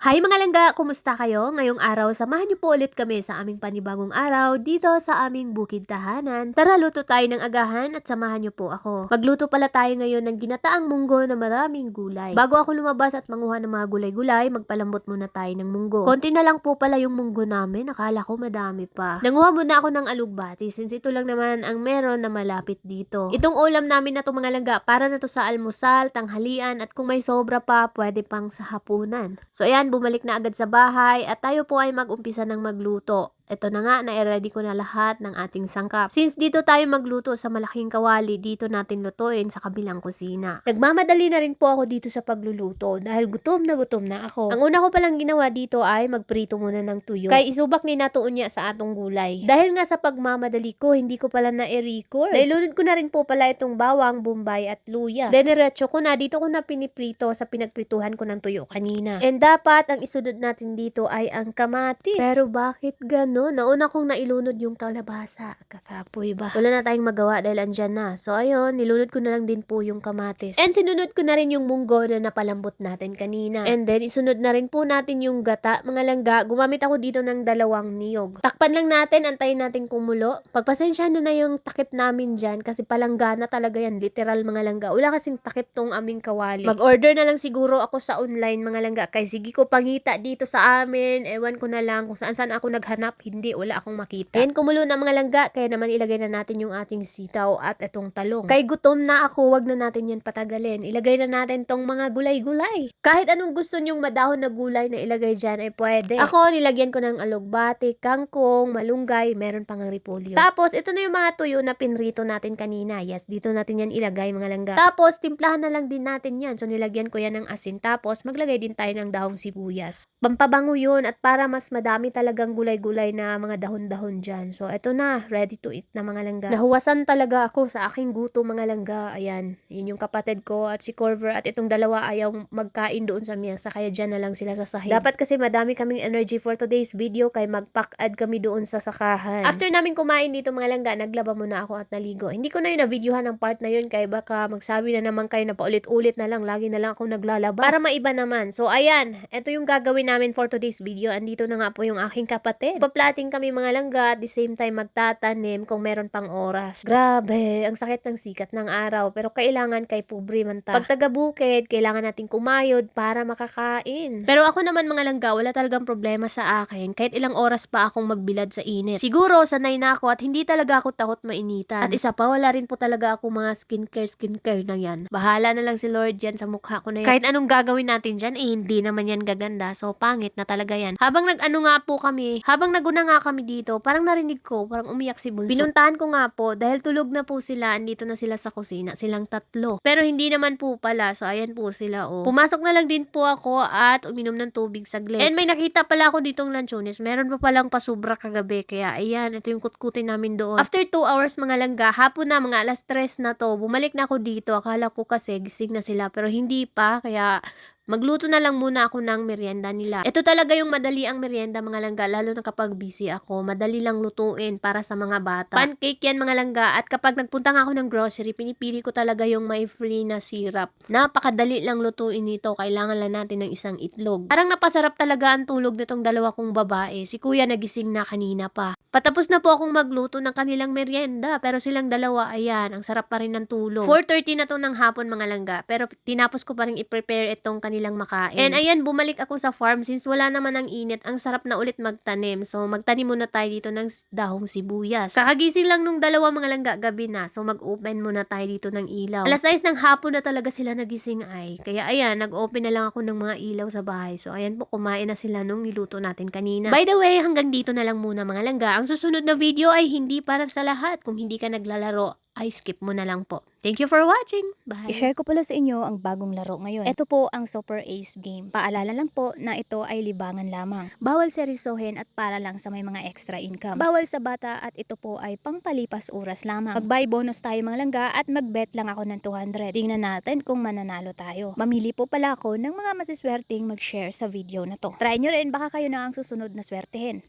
Hi mga langga, kumusta kayo? Ngayong araw, samahan niyo po ulit kami sa aming panibagong araw dito sa aming bukid tahanan. Tara, luto tayo ng agahan at samahan niyo po ako. Magluto pala tayo ngayon ng ginataang munggo na maraming gulay. Bago ako lumabas at manguha ng mga gulay-gulay, magpalambot muna tayo ng munggo. Konti na lang po pala yung munggo namin, akala ko madami pa. Nanguha muna ako ng alugbati since ito lang naman ang meron na malapit dito. Itong ulam namin na to mga langga, para na to sa almusal, tanghalian at kung may sobra pa, pwede pang sa hapunan. So ayan, bumalik na agad sa bahay at tayo po ay mag-umpisa ng magluto. Ito na nga, na-ready ko na lahat ng ating sangkap. Since dito tayo magluto sa malaking kawali, dito natin lutuin sa kabilang kusina. Nagmamadali na rin po ako dito sa pagluluto dahil gutom na gutom na ako. Ang una ko palang ginawa dito ay magprito muna ng tuyo. Kay isubak ni natuon niya sa atong gulay. Dahil nga sa pagmamadali ko, hindi ko pala na-record. Nailunod ko na rin po pala itong bawang, bombay at luya. Diretso ko na, dito ko na piniprito sa pinagprituhan ko ng tuyo kanina. And dapat ang isunod natin dito ay ang kamatis. Pero bakit gano'n? Nauna kong nailunod yung kalabasa. Kakapoy ba? Wala na tayong magawa dahil andyan na. So ayun, nilunod ko na lang din po yung kamatis. And sinunod ko na rin yung munggo na napalambot natin kanina. And then isunod na rin po natin yung gata. Mga langga, gumamit ako dito ng dalawang niyog. Takpan lang natin, antayin natin kumulo. Pagpasensyahan nyo na yung takip namin dyan kasi palanggana talaga yan. Literal mga langga. Wala kasing takip tong aming kawali. Mag-order na lang siguro ako sa online mga langga. Kay sige ko pangita dito sa amin. Ewan ko na lang kung saan saan ako naghanap. Hindi, wala akong makita. Ayan, kumulo na mga langga. Kaya naman ilagay na natin yung ating sitaw at itong talong. Kay gutom na ako, wag na natin yan patagalin. Ilagay na natin tong mga gulay-gulay. Kahit anong gusto nyong madahon na gulay na ilagay dyan ay pwede. Ako, nilagyan ko ng alugbati, kangkong, malunggay, meron pang repolyo. Tapos, ito na yung mga tuyo na pinrito natin kanina. Yes, dito natin yan ilagay mga langga. Tapos, timplahan na lang din natin yan. So, nilagyan ko yan ng asin. Tapos, maglagay din tayo ng dahong sibuyas. Pampabango yun at para mas madami talagang gulay-gulay na mga dahon-dahon dyan. So, eto na, ready to eat na mga langga. Nahuwasan talaga ako sa aking guto mga langga. Ayan, yun yung kapatid ko at si Corver at itong dalawa ayaw magkain doon sa miyasa kaya dyan na lang sila sa sahig. Dapat kasi madami kaming energy for today's video kay mag-pack ad kami doon sa sakahan. After namin kumain dito mga langga, naglaba muna ako at naligo. Hindi ko na yun na-videohan ng part na yun kay baka magsabi na naman kayo na paulit-ulit na lang, lagi na lang akong naglalaba. Para maiba naman. So, ayan, ito yung gagawin namin for today's video. Andito na nga po yung aking kapatid. Paplating kami mga langga at the same time magtatanim kung meron pang oras. Grabe, ang sakit ng sikat ng araw pero kailangan kay pobre man ta. Pag taga bukid, kailangan nating kumayod para makakain. Pero ako naman mga langga, wala talagang problema sa akin kahit ilang oras pa akong magbilad sa init. Siguro sanay na ako at hindi talaga ako takot mainitan. At isa pa, wala rin po talaga ako mga skincare skincare na yan. Bahala na lang si Lord yan sa mukha ko na yan. Kahit anong gagawin natin dyan, eh hindi naman yan gaganda. So pangit na talaga yan. Habang nag-ano nga po kami, habang naguna nga kami dito, parang narinig ko, parang umiyak si Bunso. Pinuntahan ko nga po, dahil tulog na po sila, andito na sila sa kusina, silang tatlo. Pero hindi naman po pala, so ayan po sila oh. Pumasok na lang din po ako at uminom ng tubig saglit. And may nakita pala ako ditong lanchones, meron pa palang pasubra kagabi, kaya ayan, ito yung kutkutin namin doon. After 2 hours mga langga, hapon na, mga alas 3 na to, bumalik na ako dito, akala ko kasi gising na sila, pero hindi pa, kaya Magluto na lang muna ako ng merienda nila. Ito talaga yung madali ang merienda mga langga, lalo na kapag busy ako. Madali lang lutuin para sa mga bata. Pancake yan mga langga at kapag nagpunta ako ng grocery, pinipili ko talaga yung may free na syrup. Napakadali lang lutuin nito. Kailangan lang natin ng isang itlog. Parang napasarap talaga ang tulog nitong dalawa kong babae. Si kuya nagising na kanina pa. Patapos na po akong magluto ng kanilang merienda. Pero silang dalawa, ayan, ang sarap pa rin ng tulog. 4.30 na to ng hapon mga langga. Pero tinapos ko pa rin i-prepare itong kanilang makain. And ayan, bumalik ako sa farm since wala naman ang init. Ang sarap na ulit magtanim. So, magtanim muna tayo dito ng dahong sibuyas. Kakagising lang nung dalawa mga langga gabi na. So, mag-open muna tayo dito ng ilaw. Alas 6 ng hapon na talaga sila nagising ay. Kaya ayan, nag-open na lang ako ng mga ilaw sa bahay. So, ayan po, kumain na sila nung niluto natin kanina. By the way, hanggang dito na lang muna mga langga. Ang susunod na video ay hindi para sa lahat. Kung hindi ka naglalaro, ay skip mo na lang po. Thank you for watching. Bye. I-share ko pala sa inyo ang bagong laro ngayon. Ito po ang Super Ace game. Paalala lang po na ito ay libangan lamang. Bawal seryosohin at para lang sa may mga extra income. Bawal sa bata at ito po ay pangpalipas oras lamang. Mag-buy bonus tayo mga langga at mag-bet lang ako ng 200. Tingnan natin kung mananalo tayo. Mamili po pala ako ng mga masiswerteng mag-share sa video na to. Try nyo rin baka kayo na ang susunod na swertehin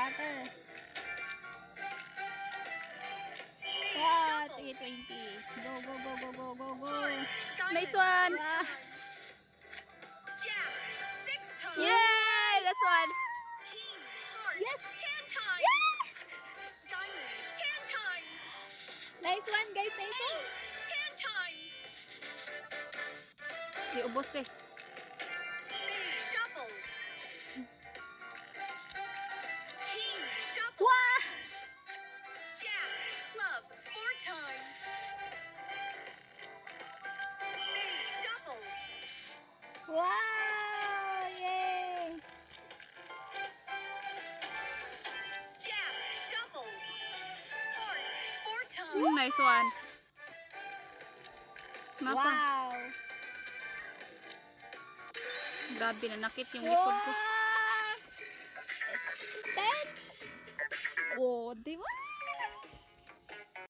butter. Wow, 320. Go, go, go, go, go, go, go. Nice one. Wow. Yay, that's one. Yes. Yes. Nice one, guys. Nice one. Diubos eh. Nice one. Mapa. Wow! Grabe na nakit yung likod ko. Ten! Oh, di ba?